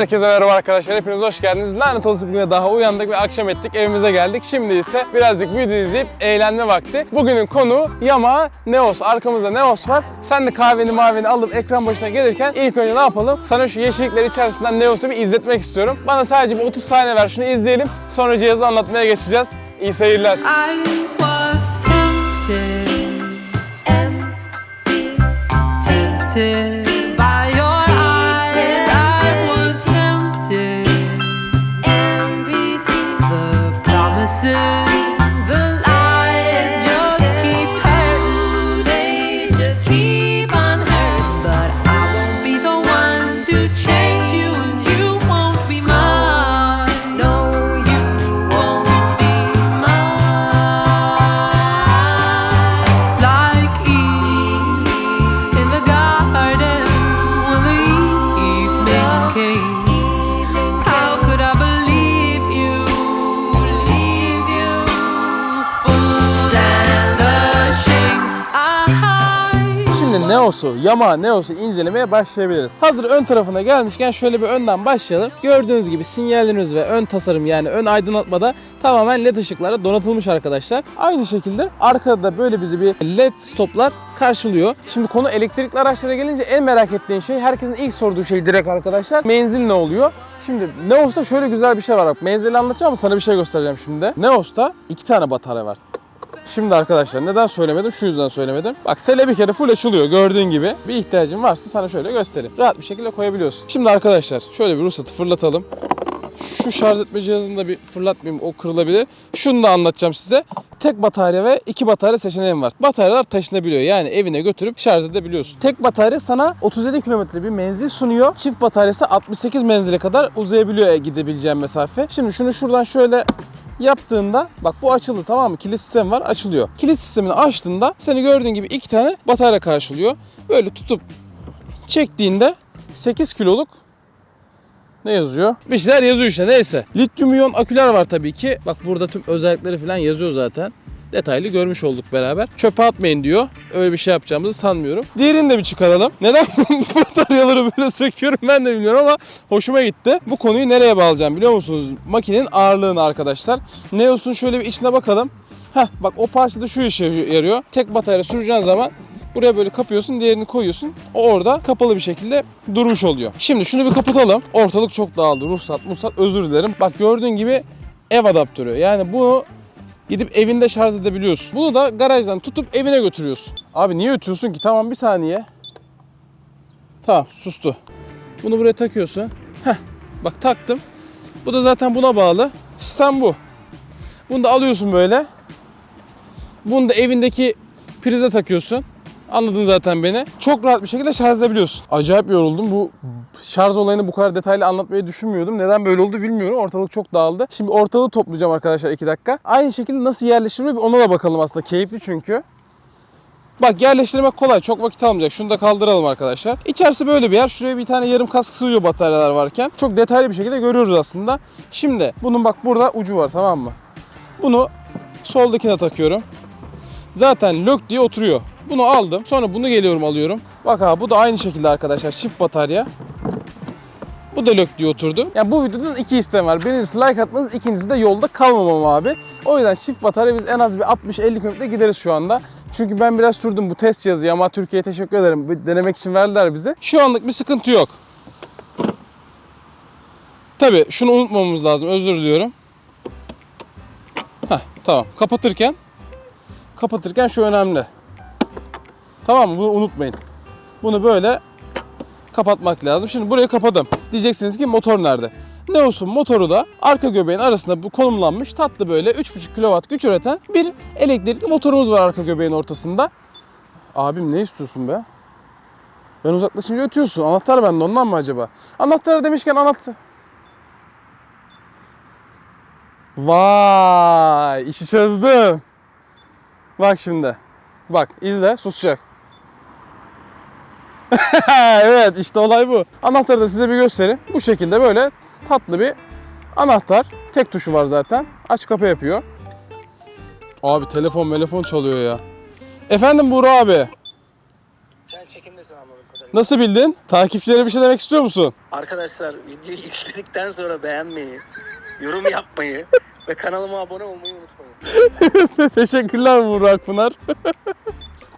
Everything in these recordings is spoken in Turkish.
Herkese merhaba arkadaşlar. Hepiniz hoş geldiniz. Lanet olsun bugüne daha uyandık ve akşam ettik. Evimize geldik. Şimdi ise birazcık video izleyip eğlenme vakti. Bugünün konu Yamaha Neos. Arkamızda Neos var. Sen de kahveni mavini alıp ekran başına gelirken ilk önce ne yapalım? Sana şu yeşillikler içerisinden Neos'u bir izletmek istiyorum. Bana sadece bir 30 saniye ver şunu izleyelim. Sonra cihazı anlatmaya geçeceğiz. İyi seyirler. Tempted, tempted Neos'u, Yamaha Neos'u incelemeye başlayabiliriz. Hazır ön tarafına gelmişken şöyle bir önden başlayalım. Gördüğünüz gibi sinyallerimiz ve ön tasarım yani ön aydınlatmada tamamen led ışıklara donatılmış arkadaşlar. Aynı şekilde arkada da böyle bizi bir led stoplar karşılıyor. Şimdi konu elektrikli araçlara gelince en merak ettiğin şey herkesin ilk sorduğu şey direkt arkadaşlar. Menzil ne oluyor? Şimdi Neos'ta şöyle güzel bir şey var. Bak menzili anlatacağım ama sana bir şey göstereceğim şimdi. Neos'ta iki tane batarya var. Şimdi arkadaşlar neden söylemedim? Şu yüzden söylemedim. Bak sele bir kere full açılıyor gördüğün gibi. Bir ihtiyacın varsa sana şöyle göstereyim. Rahat bir şekilde koyabiliyorsun. Şimdi arkadaşlar şöyle bir ruhsatı fırlatalım. Şu şarj etme cihazını da bir fırlatmayayım o kırılabilir. Şunu da anlatacağım size. Tek batarya ve iki batarya seçeneğim var. Bataryalar taşınabiliyor. Yani evine götürüp şarj edebiliyorsun. Tek batarya sana 37 kilometre bir menzil sunuyor. Çift bataryası 68 menzile kadar uzayabiliyor gidebileceğin mesafe. Şimdi şunu şuradan şöyle yaptığında bak bu açıldı tamam mı? Kilit sistemi var açılıyor. Kilit sistemini açtığında seni gördüğün gibi iki tane batarya karşılıyor. Böyle tutup çektiğinde 8 kiloluk ne yazıyor? Bir şeyler yazıyor işte neyse. Lityum iyon aküler var tabii ki. Bak burada tüm özellikleri falan yazıyor zaten. Detaylı görmüş olduk beraber. Çöpe atmayın diyor. Öyle bir şey yapacağımızı sanmıyorum. Diğerini de bir çıkaralım. Neden bataryaları böyle söküyorum ben de bilmiyorum ama hoşuma gitti. Bu konuyu nereye bağlayacağım biliyor musunuz? Makinenin ağırlığını arkadaşlar. Neos'un şöyle bir içine bakalım. Heh bak o parçada şu işe yarıyor. Tek batarya süreceğin zaman Buraya böyle kapıyorsun, diğerini koyuyorsun. O orada kapalı bir şekilde durmuş oluyor. Şimdi şunu bir kapatalım. Ortalık çok dağıldı. Ruhsat, musat özür dilerim. Bak gördüğün gibi ev adaptörü. Yani bunu gidip evinde şarj edebiliyorsun. Bunu da garajdan tutup evine götürüyorsun. Abi niye ötüyorsun ki? Tamam bir saniye. Tamam sustu. Bunu buraya takıyorsun. Heh bak taktım. Bu da zaten buna bağlı. Sistem bu. Bunu da alıyorsun böyle. Bunu da evindeki prize takıyorsun. Anladın zaten beni. Çok rahat bir şekilde şarj edebiliyorsun. Acayip yoruldum. Bu şarj olayını bu kadar detaylı anlatmayı düşünmüyordum. Neden böyle oldu bilmiyorum. Ortalık çok dağıldı. Şimdi ortalığı toplayacağım arkadaşlar 2 dakika. Aynı şekilde nasıl yerleştiriyor ona da bakalım aslında. Keyifli çünkü. Bak yerleştirmek kolay. Çok vakit almayacak. Şunu da kaldıralım arkadaşlar. İçerisi böyle bir yer. Şuraya bir tane yarım kask sığıyor bataryalar varken. Çok detaylı bir şekilde görüyoruz aslında. Şimdi bunun bak burada ucu var tamam mı? Bunu soldakine takıyorum. Zaten lök diye oturuyor. Bunu aldım. Sonra bunu geliyorum alıyorum. Bak abi bu da aynı şekilde arkadaşlar çift batarya. Bu da lök diye oturdu. Yani bu videodan iki istem var. Birincisi like atmanız, ikincisi de yolda kalmamam abi. O yüzden çift batarya biz en az bir 60-50 km gideriz şu anda. Çünkü ben biraz sürdüm bu test cihazı. Yamaha Türkiye'ye teşekkür ederim. Bir denemek için verdiler bize. Şu anlık bir sıkıntı yok. Tabii şunu unutmamamız lazım. Özür diliyorum. Heh, tamam. Kapatırken kapatırken şu önemli. Tamam mı? Bunu unutmayın. Bunu böyle kapatmak lazım. Şimdi burayı kapadım. Diyeceksiniz ki motor nerede? Neos'un motoru da arka göbeğin arasında bu konumlanmış tatlı böyle 3,5 kW güç üreten bir elektrikli motorumuz var arka göbeğin ortasında. Abim ne istiyorsun be? Ben uzaklaşınca ötüyorsun. Anahtar bende ondan mı acaba? Anahtarı demişken anahtar... Vay işi çözdüm. Bak şimdi. Bak izle susacak. evet işte olay bu. Anahtarı da size bir göstereyim. Bu şekilde böyle tatlı bir anahtar. Tek tuşu var zaten. Aç kapa yapıyor. Abi telefon telefon çalıyor ya. Efendim Buğra abi. Sen çekimdesin anladığım kadarıyla. Nasıl bildin? Takipçilere bir şey demek istiyor musun? Arkadaşlar videoyu izledikten sonra beğenmeyi, yorum yapmayı ve kanalıma abone olmayı unutmayın. Teşekkürler Burak Pınar.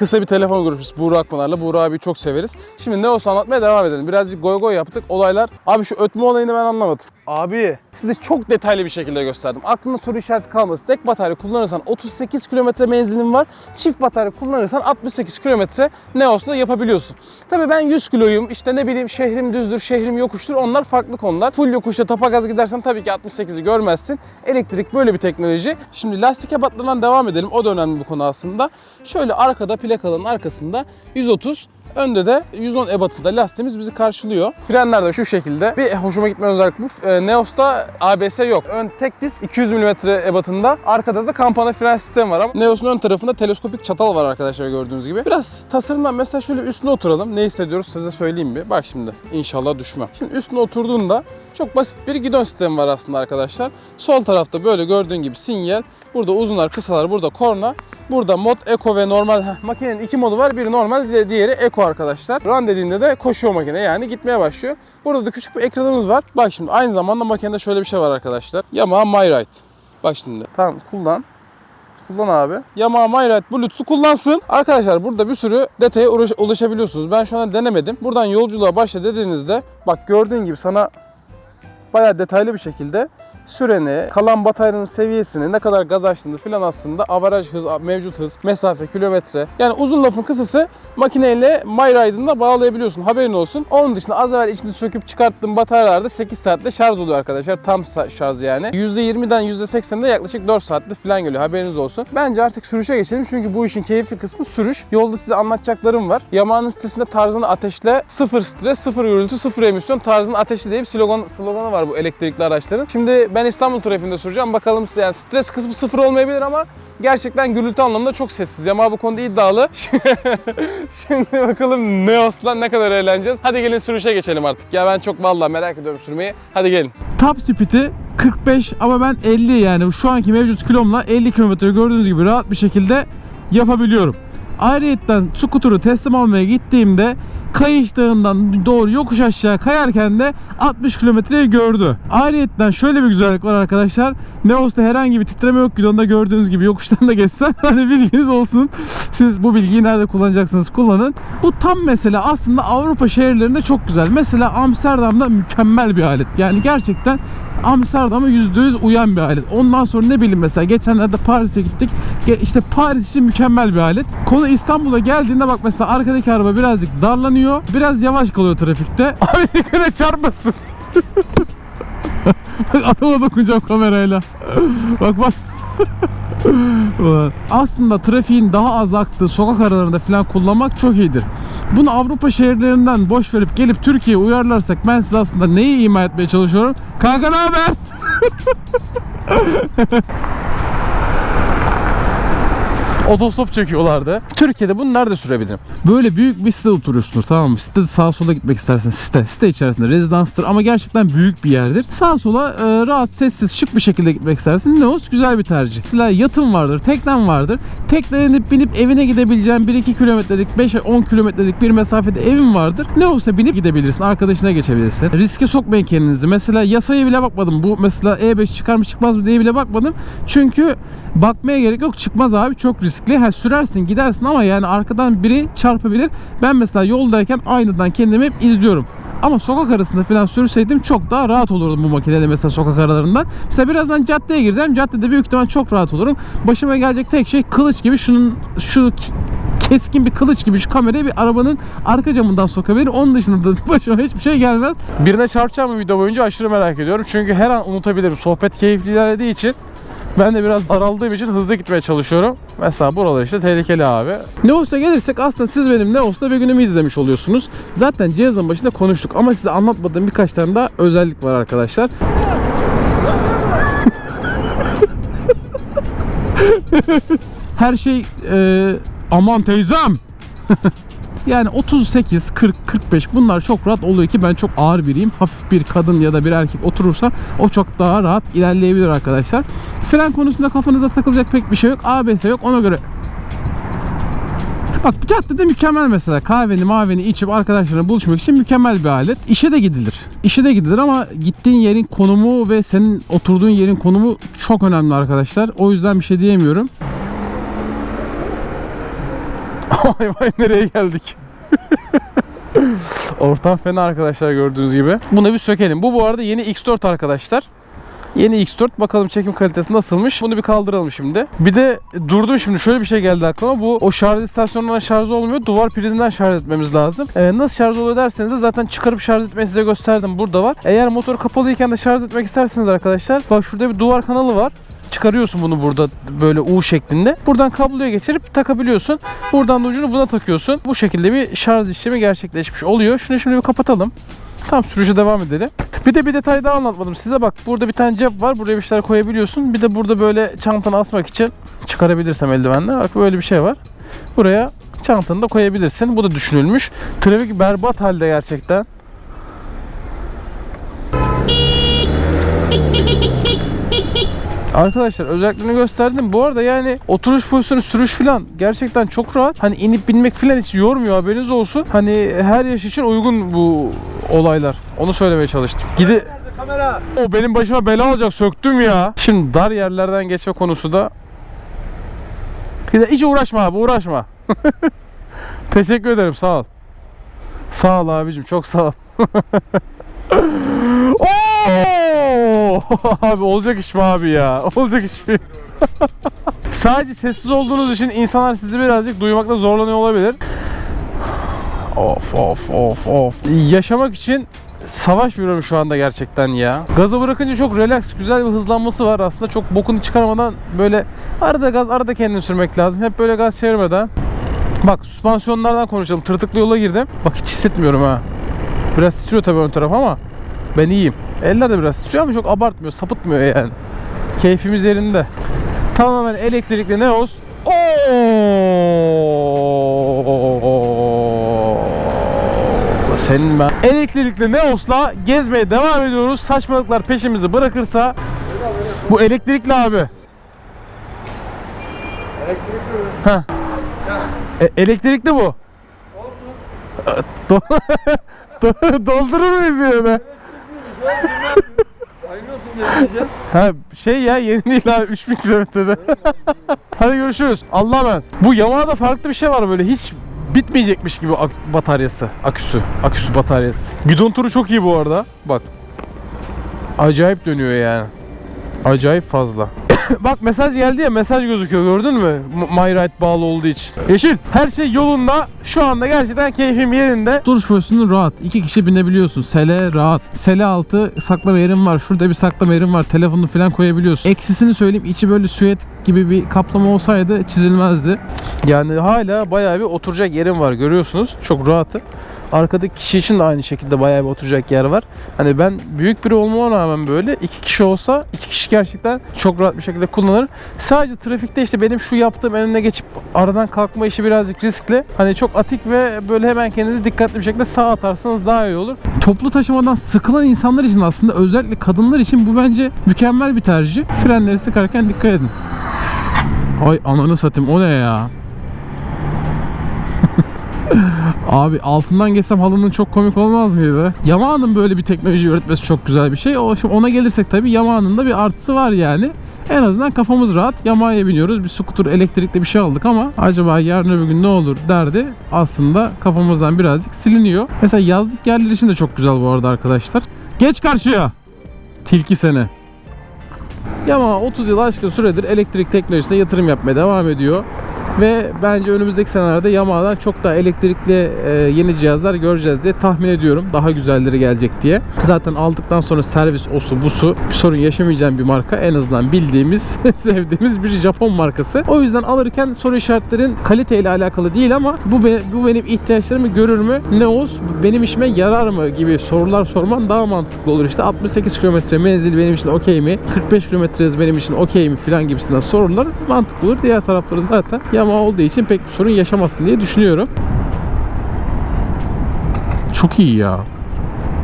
Kısa bir telefon görüşmesi Burak Pınar'la. Burak abi çok severiz. Şimdi ne olsa anlatmaya devam edelim. Birazcık goy goy yaptık. Olaylar. Abi şu ötme olayını ben anlamadım. Abi size çok detaylı bir şekilde gösterdim. Aklında soru işareti kalmasın. Tek batarya kullanırsan 38 kilometre menzilin var. Çift batarya kullanırsan 68 kilometre Neos'la yapabiliyorsun. Tabii ben 100 kiloyum. İşte ne bileyim şehrim düzdür, şehrim yokuştur. Onlar farklı konular. Full yokuşta tapa gaz gidersen tabii ki 68'i görmezsin. Elektrik böyle bir teknoloji. Şimdi lastik ebatlarından devam edelim. O da önemli bir konu aslında. Şöyle arkada plakanın arkasında 130 Önde de 110 ebatında lastiğimiz bizi karşılıyor. Frenler de şu şekilde. Bir hoşuma gitmeyen özellik bu. E, Neos'ta ABS yok. Ön tek disk 200 mm ebatında. Arkada da kampana fren sistemi var ama Neos'un ön tarafında teleskopik çatal var arkadaşlar gördüğünüz gibi. Biraz tasarımdan mesela şöyle üstüne oturalım. Ne hissediyoruz size söyleyeyim bir. Bak şimdi inşallah düşmem. Şimdi üstüne oturduğunda çok basit bir gidon sistemi var aslında arkadaşlar. Sol tarafta böyle gördüğün gibi sinyal. Burada uzunlar, kısalar, burada korna. Burada mod, eco ve normal. Heh, makinenin iki modu var. Biri normal, diğeri eco arkadaşlar. Run dediğinde de koşuyor makine yani gitmeye başlıyor. Burada da küçük bir ekranımız var. Bak şimdi aynı zamanda makinede şöyle bir şey var arkadaşlar. Yamaha MyRide. Bak şimdi. Tamam kullan. Kullan abi. Yamaha MyRide Bluetooth'u kullansın. Arkadaşlar burada bir sürü detaya uğraş- ulaşabiliyorsunuz. Ben şu an denemedim. Buradan yolculuğa başla dediğinizde bak gördüğün gibi sana bayağı detaylı bir şekilde süreni, kalan bataryanın seviyesini, ne kadar gaz açtığını filan aslında avaraj hız, mevcut hız, mesafe, kilometre. Yani uzun lafın kısası makineyle MyRide'ını da bağlayabiliyorsun. Haberin olsun. Onun dışında az evvel içinde söküp çıkarttığım bataryalarda 8 saatte şarj oluyor arkadaşlar. Tam şarj yani. %20'den %80'de yaklaşık 4 saatte filan geliyor. Haberiniz olsun. Bence artık sürüşe geçelim. Çünkü bu işin keyifli kısmı sürüş. Yolda size anlatacaklarım var. Yamaha'nın sitesinde tarzını ateşle, sıfır stres, sıfır gürültü, sıfır emisyon tarzını ateşle diye bir slogan, sloganı var bu elektrikli araçların. Şimdi ben İstanbul trafiğinde süreceğim. Bakalım yani stres kısmı sıfır olmayabilir ama gerçekten gürültü anlamında çok sessiz. Yamaha bu konuda iddialı. Şimdi bakalım Neos'la ne kadar eğleneceğiz. Hadi gelin sürüşe geçelim artık. Ya ben çok vallahi merak ediyorum sürmeyi. Hadi gelin. Top speed'i 45 ama ben 50 yani şu anki mevcut kilomla 50 kilometre gördüğünüz gibi rahat bir şekilde yapabiliyorum. Ayrıyetten skuturu teslim almaya gittiğimde Kayış Dağı'ndan doğru yokuş aşağı kayarken de 60 kilometreyi gördü. Ayrıyetten şöyle bir güzellik var arkadaşlar. Neos'ta herhangi bir titreme yok gidonda gördüğünüz gibi yokuştan da geçsem hani bilginiz olsun. Siz bu bilgiyi nerede kullanacaksınız kullanın. Bu tam mesela aslında Avrupa şehirlerinde çok güzel. Mesela Amsterdam'da mükemmel bir alet. Yani gerçekten Amsterdam'a %100 uyan bir alet. Ondan sonra ne bileyim mesela geçenlerde Paris'e gittik. İşte Paris için mükemmel bir alet. Konu İstanbul'a geldiğinde bak mesela arkadaki araba birazcık darlanıyor. Biraz yavaş kalıyor trafikte. Abi dikkat çarpmasın. Bak adama dokunacağım kamerayla. bak bak. Aslında trafiğin daha az aktığı sokak aralarında falan kullanmak çok iyidir. Bunu Avrupa şehirlerinden boş verip gelip Türkiye'ye uyarlarsak ben size aslında neyi ima etmeye çalışıyorum? Kanka ne haber? Otostop çekiyorlardı. Türkiye'de bunu nerede sürebilirim? Böyle büyük bir site oturuyorsunuz tamam mı? Sitede sağa sola gitmek istersen site. Site içerisinde rezidanstır ama gerçekten büyük bir yerdir. Sağa sola e, rahat, sessiz, şık bir şekilde gitmek istersin. Ne olsun? Güzel bir tercih. Mesela yatın vardır, teknen vardır. Tekneye binip, binip evine gidebileceğin 1-2 kilometrelik, 5-10 kilometrelik bir mesafede evin vardır. Ne olsa binip gidebilirsin. Arkadaşına geçebilirsin. Riske sokmayın kendinizi. Mesela yasaya bile bakmadım. Bu mesela E5 çıkar mı çıkmaz mı diye bile bakmadım. Çünkü bakmaya gerek yok. Çıkmaz abi. Çok riskli. Ha sürersin gidersin ama yani arkadan biri çarpabilir. Ben mesela yoldayken aynadan kendimi hep izliyorum. Ama sokak arasında falan sürseydim çok daha rahat olurdum bu makineyle mesela sokak aralarından. Mesela birazdan caddeye gireceğim. Caddede büyük ihtimal çok rahat olurum. Başıma gelecek tek şey kılıç gibi şunun şu keskin bir kılıç gibi şu kamerayı bir arabanın arka camından sokabilir. Onun dışında da başıma hiçbir şey gelmez. Birine çarpacağım mı video boyunca aşırı merak ediyorum. Çünkü her an unutabilirim. Sohbet keyifli ilerlediği için ben de biraz daraldığım için hızlı gitmeye çalışıyorum. Mesela buralar işte tehlikeli abi. Ne olsa gelirsek aslında siz benim ne olsa bir günümü izlemiş oluyorsunuz. Zaten cihazın başında konuştuk ama size anlatmadığım birkaç tane daha özellik var arkadaşlar. Her şey e, aman teyzem Yani 38, 40, 45 bunlar çok rahat oluyor ki ben çok ağır biriyim. Hafif bir kadın ya da bir erkek oturursa o çok daha rahat ilerleyebilir arkadaşlar. Fren konusunda kafanıza takılacak pek bir şey yok. ABS yok ona göre Bak caddede mükemmel mesela kahveni maveni içip arkadaşlarla buluşmak için mükemmel bir alet. İşe de gidilir. İşe de gidilir ama gittiğin yerin konumu ve senin oturduğun yerin konumu çok önemli arkadaşlar. O yüzden bir şey diyemiyorum. Vay vay nereye geldik? Ortam fena arkadaşlar gördüğünüz gibi. Bunu bir sökelim. Bu bu arada yeni X4 arkadaşlar. Yeni X4 bakalım çekim kalitesi nasılmış. Bunu bir kaldıralım şimdi. Bir de durdum şimdi şöyle bir şey geldi aklıma. Bu o şarj istasyonundan şarj olmuyor. Duvar prizinden şarj etmemiz lazım. Ee, nasıl şarj oluyor derseniz de zaten çıkarıp şarj etmeyi size gösterdim. Burada var. Eğer motor kapalıyken de şarj etmek isterseniz arkadaşlar bak şurada bir duvar kanalı var çıkarıyorsun bunu burada böyle U şeklinde. Buradan kabloya geçirip takabiliyorsun. Buradan da ucunu buna takıyorsun. Bu şekilde bir şarj işlemi gerçekleşmiş oluyor. Şunu şimdi bir kapatalım. Tam sürüşe devam edelim. Bir de bir detay daha anlatmadım size bak burada bir tane cep var buraya bir şeyler koyabiliyorsun bir de burada böyle çantanı asmak için çıkarabilirsem eldivenle bak böyle bir şey var buraya çantanı da koyabilirsin bu da düşünülmüş trafik berbat halde gerçekten Arkadaşlar özelliklerini gösterdim. Bu arada yani oturuş pozisyonu, sürüş falan gerçekten çok rahat. Hani inip binmek falan hiç yormuyor haberiniz olsun. Hani her yaş için uygun bu olaylar. Onu söylemeye çalıştım. Gidi kamera. O benim başıma bela olacak söktüm ya. Şimdi dar yerlerden geçme konusu da hiç uğraşma abi uğraşma. Teşekkür ederim sağ ol. Sağ ol abicim çok sağ ol. abi olacak iş mi abi ya? Olacak iş mi? Sadece sessiz olduğunuz için insanlar sizi birazcık duymakta zorlanıyor olabilir. Of of of of. Yaşamak için savaş veriyorum şu anda gerçekten ya. Gazı bırakınca çok relax, güzel bir hızlanması var. Aslında çok bokunu çıkarmadan böyle arada gaz, arada kendini sürmek lazım. Hep böyle gaz çevirmeden. Bak süspansiyonlardan konuşalım. Tırtıklı yola girdim. Bak hiç hissetmiyorum ha. Biraz titriyor tabii ön taraf ama ben iyiyim. Eller de biraz titriyor ama çok abartmıyor, sapıtmıyor yani. Keyfimiz yerinde. Tamamen elektrikli Neos. Oo! Senin ben. Elektrikli Neos'la gezmeye devam ediyoruz. Saçmalıklar peşimizi bırakırsa bu elektrikli abi. Elektrikli mi? E, elektrikli bu. Olsun. Doldurur muyuz yine? Ha şey ya yeni değil abi 3000 kilometrede. Hadi görüşürüz. Allah'a emanet. Bu Yamaha'da farklı bir şey var böyle hiç bitmeyecekmiş gibi ak- bataryası, aküsü, aküsü bataryası. Gidon turu çok iyi bu arada. Bak. Acayip dönüyor yani. Acayip fazla. Bak mesaj geldi ya mesaj gözüküyor gördün mü? M- My Ride bağlı olduğu için. Yeşil her şey yolunda. Şu anda gerçekten keyfim yerinde. Duruş pozisyonu rahat. İki kişi binebiliyorsun. Sele rahat. Sele altı saklama yerim var. Şurada bir saklama yerim var. Telefonunu falan koyabiliyorsun. Eksisini söyleyeyim. içi böyle süet gibi bir kaplama olsaydı çizilmezdi. Yani hala bayağı bir oturacak yerim var görüyorsunuz. Çok rahatı. Arkadaki kişi için de aynı şekilde bayağı bir oturacak yer var. Hani ben büyük biri olmama rağmen böyle iki kişi olsa iki kişi gerçekten çok rahat bir şekilde kullanır. Sadece trafikte işte benim şu yaptığım önüne geçip aradan kalkma işi birazcık riskli. Hani çok atik ve böyle hemen kendinizi dikkatli bir şekilde sağa atarsanız daha iyi olur. Toplu taşımadan sıkılan insanlar için aslında özellikle kadınlar için bu bence mükemmel bir tercih. Frenleri sıkarken dikkat edin. Ay ananı satayım o ne ya? Abi altından geçsem halının çok komik olmaz mıydı? Yamaha'nın böyle bir teknoloji üretmesi çok güzel bir şey. O, şimdi ona gelirsek tabii Yamaha'nın da bir artısı var yani. En azından kafamız rahat. Yamaha'ya biniyoruz. Bir scooter elektrikli bir şey aldık ama acaba yarın öbür gün ne olur derdi aslında kafamızdan birazcık siliniyor. Mesela yazlık yerler için de çok güzel bu arada arkadaşlar. Geç karşıya. Tilki sene. Yamaha 30 yıl aşkın süredir elektrik teknolojisine yatırım yapmaya devam ediyor. Ve bence önümüzdeki senelerde Yamaha'dan çok daha elektrikli e, yeni cihazlar göreceğiz diye tahmin ediyorum. Daha güzelleri gelecek diye. Zaten aldıktan sonra servis osu busu bir sorun yaşamayacağım bir marka. En azından bildiğimiz, sevdiğimiz bir Japon markası. O yüzden alırken soru işaretlerin kaliteyle alakalı değil ama bu, be- bu benim ihtiyaçlarımı görür mü? Ne olsun? Benim işime yarar mı? gibi sorular sorman daha mantıklı olur. İşte 68 kilometre menzil benim için okey mi? 45 kilometre hız benim için okey mi? Filan gibisinden sorular mantıklı olur. Diğer tarafları zaten Yamaha olduğu için pek bir sorun yaşamasın diye düşünüyorum. Çok iyi ya.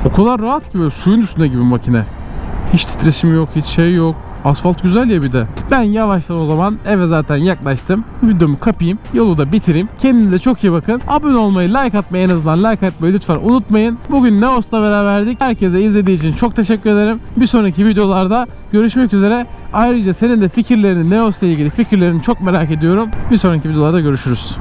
O kadar rahat ki böyle suyun üstünde gibi makine. Hiç titreşim yok, hiç şey yok. Asfalt güzel ya bir de. Ben yavaştan o zaman eve zaten yaklaştım. Videomu kapayım. Yolu da bitireyim. Kendinize çok iyi bakın. Abone olmayı, like atmayı en azından like atmayı lütfen unutmayın. Bugün Neos'la beraberdik. Herkese izlediği için çok teşekkür ederim. Bir sonraki videolarda görüşmek üzere. Ayrıca senin de fikirlerini Neos'la ilgili fikirlerini çok merak ediyorum. Bir sonraki videolarda görüşürüz.